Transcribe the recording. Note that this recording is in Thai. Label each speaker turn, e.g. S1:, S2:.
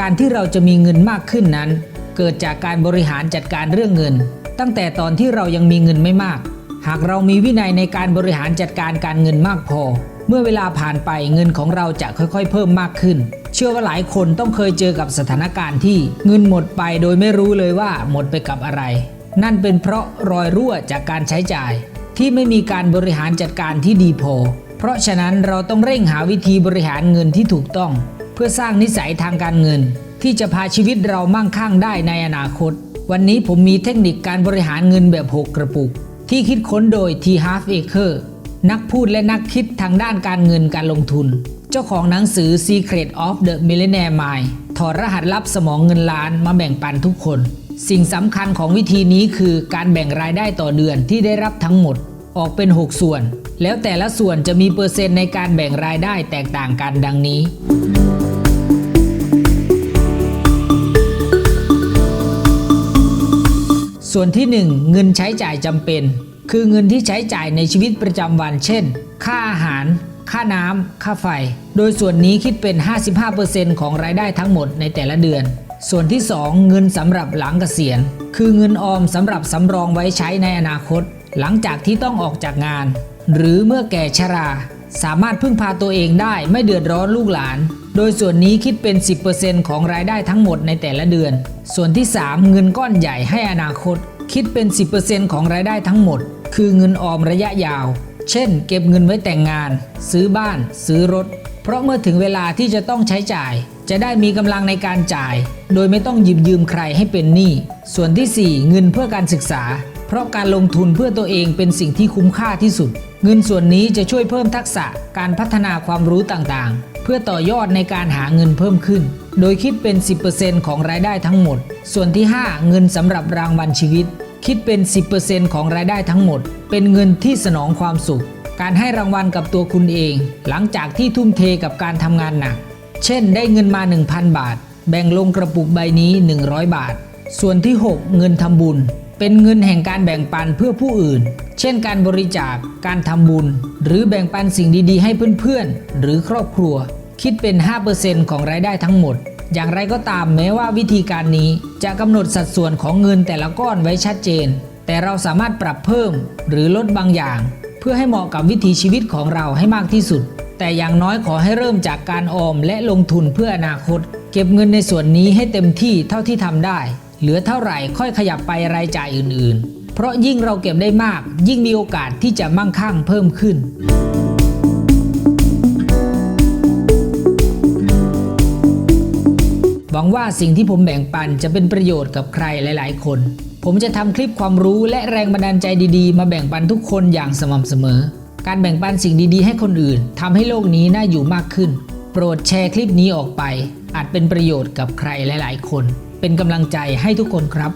S1: การที่เราจะมีเงินมากขึ้นนั้น เกิดจากการบริหารจัดการเรื่องเงิน ตั้งแต่ตอนที่เรายังมีเงินไม่มาก หากเรามีวินัยในการบริหารจัดการการเงินมากพอ เมื่อเวลาผ่านไปเงินของเราจะค่อยๆ เพิ่มมากขึ้น เชื่อว่าหลายคนต้องเคยเจอกับสถานการณ์ที่เงินหมดไปโดยไม่รู้เลยว่าหมดไปกับอะไร นั่นเป็นเพราะรอยรั่วจากการใช้จ่าย ที่ไม่มีการบริหารจัดการที่ดีพอ เพราะฉะนั้นเราต้องเร่งหาวิธีบริหารเงินที่ถูกต้อง เพื่อสร้างนิสัยทางการเงิน ที่จะพาชีวิตเรามั่งคั่งได้ในอนาคต วันนี้ผมมีเทคนิคการบริหารเงินแบบ 6 กระปุก ที่คิดค้นโดย T Half Acre นักพูดและนักคิดทางด้านการเงินการลงทุน เจ้าของหนังสือ Secret of the Millionaire Mind ถอดรหัสลับสมองเงินล้านมาแบ่งปันทุกคน สิ่งสำคัญของวิธีนี้คือการแบ่งรายได้ต่อเดือนที่ได้รับทั้งหมดออกเป็น 6 ส่วน แล้วแต่ละส่วนจะมีเปอร์เซ็นต์ในการแบ่งรายได้แตกต่างกันดังนี้ ส่วนที่ 1 เงินใช้จ่ายจำเป็น คือเงินที่ใช้จ่ายในชีวิตประจำวัน เช่น ค่าอาหาร ค่าน้ำค่าไฟ โดยส่วนนี้คิดเป็น 55%ของรายได้ทั้งหมดในแต่ละเดือน ส่วนที่ 2 เงินสำหรับหลังเกษียณ คือเงินออมสำหรับสำรองไว้ใช้ในอนาคต หลังจากที่ต้องออกจากงาน หรือเมื่อแก่ชรา สามารถพึ่งพาตัวเองได้ไม่เดือดร้อนลูกหลาน โดยส่วนนี้คิดเป็น 10%ของรายได้ทั้งหมดในแต่ละเดือน ส่วนที่ 3 เงินก้อนใหญ่ให้อนาคต คิดเป็น 10%ของรายได้ทั้งหมด คือเงินออมระยะยาว เช่น เก็บเงินไว้แต่งงาน ซื้อบ้าน ซื้อรถ เพราะเมื่อถึงเวลาที่จะต้องใช้จ่าย จะได้มีกำลังในการจ่าย โดยไม่ต้องหยิบยืมใครให้เป็นหนี้ ส่วนทีสี่4 เงินเพื่อการศึกษา เพราะการลงทุนเพื่อตัวเองเป็นสิ่งที่คุ้มค่าที่สุด เงินส่วนนี้จะช่วยเพิ่มทักษะการพัฒนาความรู้ต่างๆ เพื่อต่อยอดในการหาเงินเพิ่มขึ้น โดยคิดเป็น 10%ของรายได้ทั้งหมด ส่วนที่ 5 เงินสำหรับรางวัลชีวิต คิดเป็น 10%ของรายได้ทั้งหมด เป็นเงินที่สนองความสุข การให้รางวัลกับตัวคุณเอง หลังจากที่ทุ่มเทกับการทำงานหนัก เช่น ได้เงินมา 1,000 บาท แบ่งลงกระปุกใบนี้ 100 บาท ส่วนที่ 6 เงินทำบุญ เป็นเงินแห่งการแบ่งปันเพื่อผู้อื่น เช่นการบริจาค การทำบุญ หรือแบ่งปันสิ่งดีๆ ให้เพื่อนๆ หรือครอบครัว คิดเป็น 5%ของรายได้ทั้งหมด อย่างไรก็ตามแม้ว่าวิธีการนี้จะกำหนดสัดส่วนของเงินแต่ละก้อนไว้ชัดเจน แต่เราสามารถปรับเพิ่มหรือลดบางอย่าง เพื่อให้เหมาะกับวิถีชีวิตของเราให้มากที่สุด แต่อย่างน้อยขอให้เริ่มจากการออมและลงทุนเพื่ออนาคต เก็บเงินในส่วนนี้ให้เต็มที่เท่าที่ทำได้ เหลือเท่าไหร่ค่อยขยับไปรายจ่ายอื่นๆ เพราะยิ่งเราเก็บได้มาก ยิ่งมีโอกาสที่จะมั่งคั่งเพิ่มขึ้น หวังว่าสิ่งที่ผมแบ่งปันจะเป็นประโยชน์กับใครหลาย ๆ คน ผมจะทำคลิปความรู้และแรงบันดาลใจดีๆ มาแบ่งปันทุกคนอย่างสม่ำเสมอ การแบ่งปันสิ่งดีๆ ให้คนอื่นทำให้โลกนี้น่าอยู่มากขึ้น โปรดแชร์คลิปนี้ออกไป อาจเป็นประโยชน์กับใครหลาย ๆ คน เป็นกำลังใจให้ทุกคนครับ